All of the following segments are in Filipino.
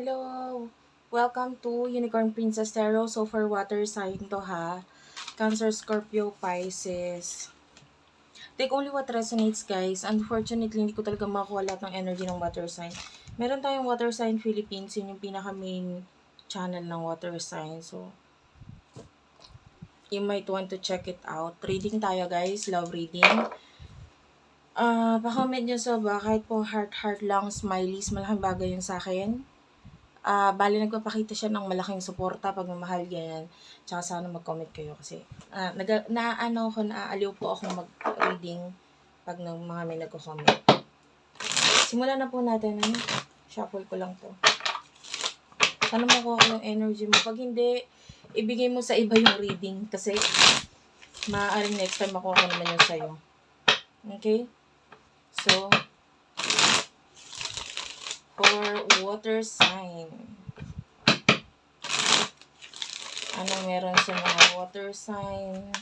Hello! Welcome to Unicorn Princess Tarot. So, for water sign to ha. Cancer, Scorpio, Pisces. Take only what resonates, guys. Unfortunately, hindi ko talaga makuha lahat ng energy ng water sign. Meron tayong water sign Philippines. Yun yung pinaka-main channel ng water sign. So, you might want to check it out. Reading tayo, guys. Love reading. Ah, pa-comment nyo sa bakit po heart-heart lang, smileys. Malaking bagay yun sa akin. Ah, bali nagpapakita siya ng malaking suporta, pagmamahal, ganyan. Tsaka sana mag-comment kayo kasi ah, nag na ano ko naaaliw po ako mag-reading pag ng mga may nagko-comment. Simulan na po natin. Ano? Shuffle ko lang to. Sana makuha yung energy mo. Pag hindi, ibigay mo sa iba yung reading kasi maaaring next time makuha ko naman yun sa'yo. Okay? So, for water sign. Ano meron sa mga water sign?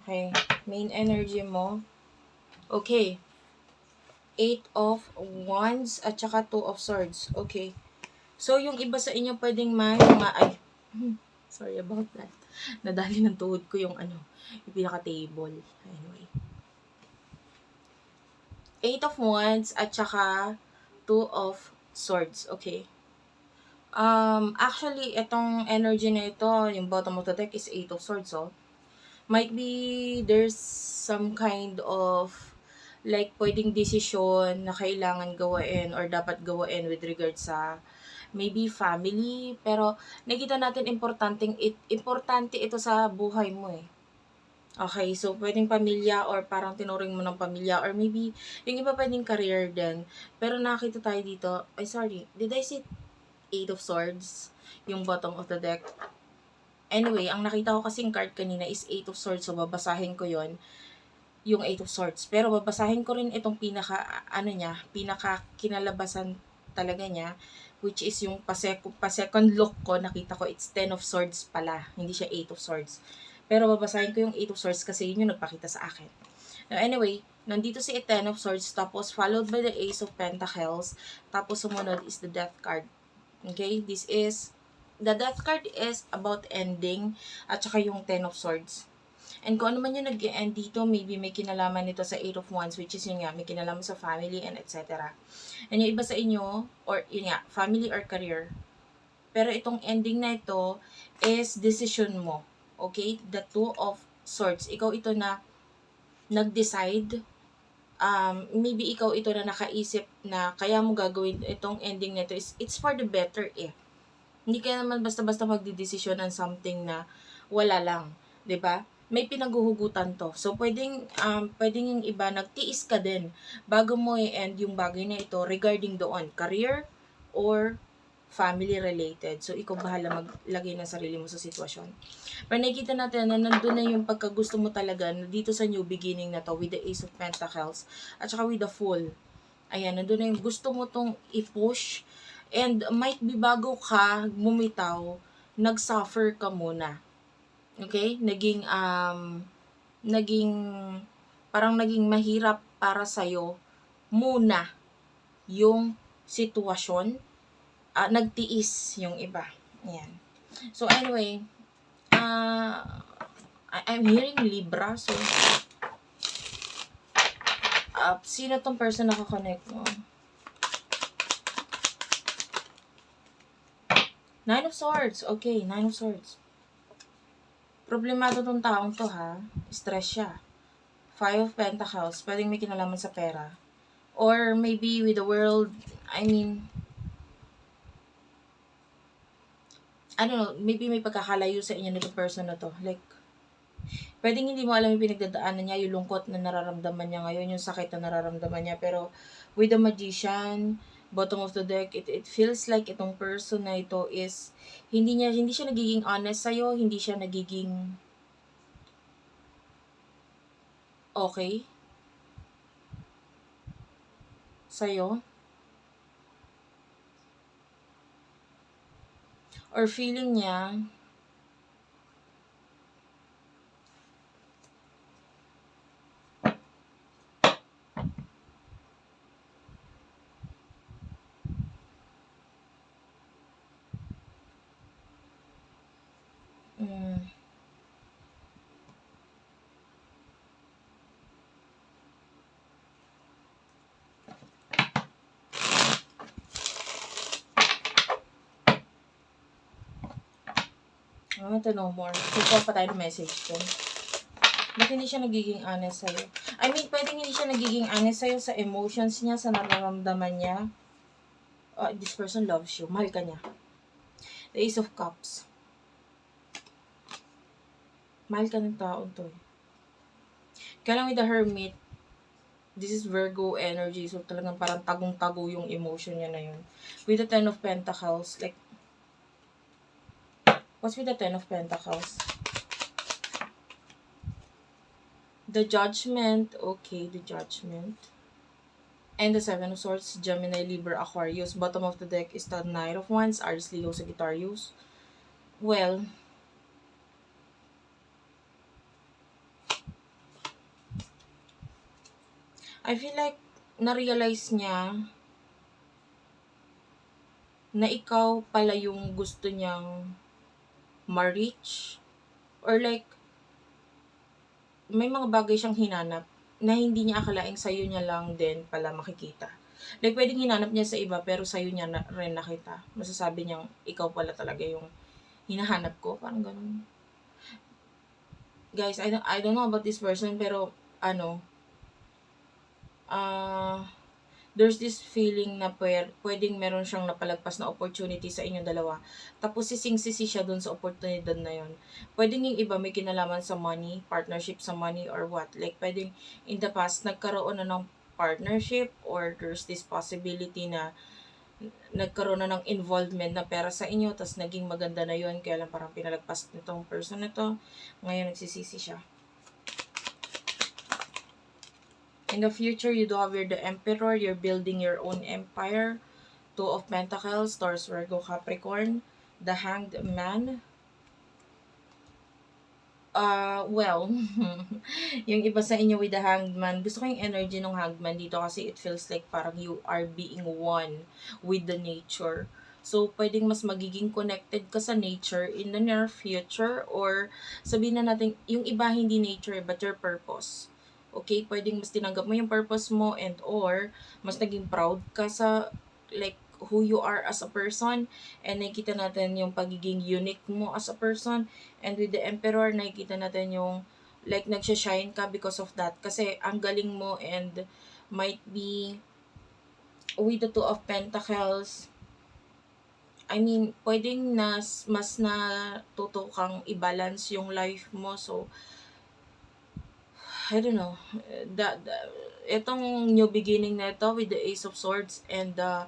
Okay. Main energy mo. Okay. Eight of Wands at saka Two of Swords. Okay. So, yung iba sa inyo pwedeng may mga, ay, sorry about that. Nadali ng tuhod ko yung ano, yung pinaka-table. Anyway. Eight of Wands at saka Two of Swords. Okay. Um, actually, itong energy na ito, yung bottom of the deck is Eight of Swords, oh. Might be there's some kind of like pwedeng decision na kailangan gawain or dapat gawain with regard sa maybe family pero nakita natin importanteng it, importante ito sa buhay mo eh Okay, so pwedeng pamilya or parang tinuring mo ng pamilya or maybe yung iba pwedeng career din. Pero nakita tayo dito, ay sorry, did I say Eight of Swords? Yung bottom of the deck. Anyway, ang nakita ko kasing card kanina is Eight of Swords, so babasahin ko yon yung Eight of Swords. Pero babasahin ko rin itong pinaka, ano niya, pinaka kinalabasan talaga niya, which is yung pa-second, pa-second look ko, nakita ko it's Ten of Swords pala, hindi siya Eight of Swords. Pero babasahin ko yung Eight of Swords kasi yun yung nagpakita sa akin. Now, anyway, nandito si Ten of Swords, tapos followed by the Ace of Pentacles, tapos sumunod is the Death card. Okay, this is, the Death card is about ending, at saka yung Ten of Swords. And kung ano man yung nag end dito, maybe may kinalaman nito sa Eight of Wands, which is yun nga, may kinalaman sa family and etc. And yung iba sa inyo, or yun nga, family or career. Pero itong ending na ito is decision mo. Okay? The Two of Swords. Ikaw ito na nag-decide. Um, maybe ikaw ito na nakaisip na kaya mo gagawin itong ending na ito is it's for the better eh. Hindi ka naman basta-basta magdidesisyon ng something na wala lang. 'di ba? May pinaguhugutan to. So, pwedeng, um, pwedeng yung iba, nagtiis ka din bago mo i-end yung bagay na ito regarding doon, career or family related. So, ikaw bahala maglagay ng sarili mo sa sitwasyon. Pero nakikita natin na nandun na yung pagkagusto mo talaga na dito sa new beginning na to with the Ace of Pentacles at saka with the Fool. Ayan, nandun na yung gusto mo tong i-push and might be bago ka bumitaw, nag-suffer ka muna. Okay? Naging, um, naging, parang naging mahirap para sa'yo muna yung sitwasyon uh, nagtiis yung iba. Ayan. So, anyway, uh, I- I'm hearing Libra, so, uh, sino tong person na connect mo? Nine of Swords. Okay, Nine of Swords. Problemado tong taong to ha. Stress siya. Five of Pentacles. Pwedeng may kinalaman sa pera. Or maybe with the world, I mean, I don't know, maybe may pagkakalayo sa inyo nito person na to. Like, pwedeng hindi mo alam yung pinagdadaanan niya, yung lungkot na nararamdaman niya ngayon, yung sakit na nararamdaman niya. Pero, with the magician, bottom of the deck, it, it feels like itong person na ito is, hindi niya, hindi siya nagiging honest sa'yo, hindi siya nagiging okay sa'yo. or feeling niya mm. Want to know more. Sukuha pa tayo ng message ko. Ba't hindi siya nagiging honest sa'yo? I mean, pwedeng hindi siya nagiging honest sa'yo sa emotions niya, sa nararamdaman niya. Uh, this person loves you. Mahal ka niya. The Ace of Cups. Mahal ka ng taon to. Kaya with the Hermit, this is Virgo energy. So talagang parang tagong-tago yung emotion niya na yun. With the Ten of Pentacles, like, what's with the Ten of Pentacles? The Judgment, okay, the Judgment. And the Seven of Swords, Gemini, Libra, Aquarius. Bottom of the deck is the Knight of Wands, Aries, Leo, Sagittarius. Well, I feel like na-realize niya na ikaw pala yung gusto niyang ma-reach or like may mga bagay siyang hinanap na hindi niya akalaing sa'yo niya lang din pala makikita. Like, pwedeng hinanap niya sa iba, pero sa'yo niya na, rin nakita. Masasabi niyang, ikaw pala talaga yung hinahanap ko. Parang ganun. Guys, I don't, I don't know about this person, pero, ano, ah, there's this feeling na pwer, pwedeng meron siyang napalagpas na opportunity sa inyong dalawa. Tapos sising-sisi siya dun sa oportunidad na yon. Pwedeng yung iba may kinalaman sa money, partnership sa money or what. Like pwedeng in the past nagkaroon na ng partnership or there's this possibility na nagkaroon na ng involvement na pera sa inyo tapos naging maganda na yon kaya lang parang pinalagpas nitong person na to ngayon nagsisisi siya In the future, you do have your the Emperor, you're building your own empire. Two of Pentacles, Taurus, Virgo, Capricorn. The Hanged Man. Uh, well, yung iba sa inyo with the Hanged Man, gusto ko yung energy ng Hanged Man dito kasi it feels like parang you are being one with the nature. So, pwedeng mas magiging connected ka sa nature in the near future or sabihin na natin, yung iba hindi nature but your purpose okay, pwedeng mas tinanggap mo yung purpose mo and or mas naging proud ka sa like who you are as a person and nakikita natin yung pagiging unique mo as a person and with the emperor nakikita natin yung like nagsha-shine ka because of that kasi ang galing mo and might be with the two of pentacles I mean, pwedeng nas, mas na tuto kang i-balance yung life mo. So, I don't know, that, itong new beginning na ito with the Ace of Swords and the,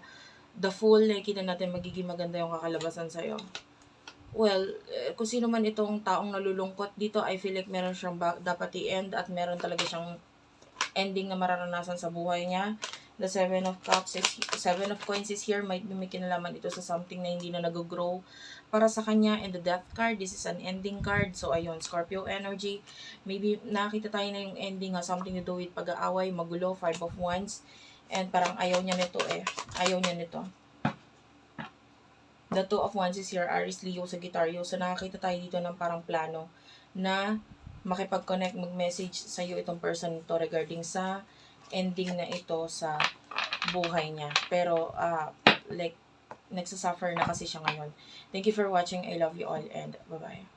the Fool, nakikita natin magiging maganda yung kakalabasan sa'yo. Well, eh, kung sino man itong taong nalulungkot dito, I feel like meron siyang dapat i-end at meron talaga siyang ending na mararanasan sa buhay niya. The Seven of Cups is, Seven of Coins is here. Might be may kinalaman ito sa something na hindi na nag-grow para sa kanya. And the Death card, this is an ending card. So, ayun, Scorpio energy. Maybe nakita tayo na yung ending ha, something to do with pag-aaway, magulo, Five of Wands. And parang ayaw niya nito eh. Ayaw niya nito. The Two of Wands is here, Aries, Leo, Sagittarius. So, nakakita tayo dito ng parang plano na makipag-connect, mag-message sa iyo itong person to regarding sa ending na ito sa buhay niya. Pero, uh, like, nagsasuffer na kasi siya ngayon. Thank you for watching. I love you all and bye-bye.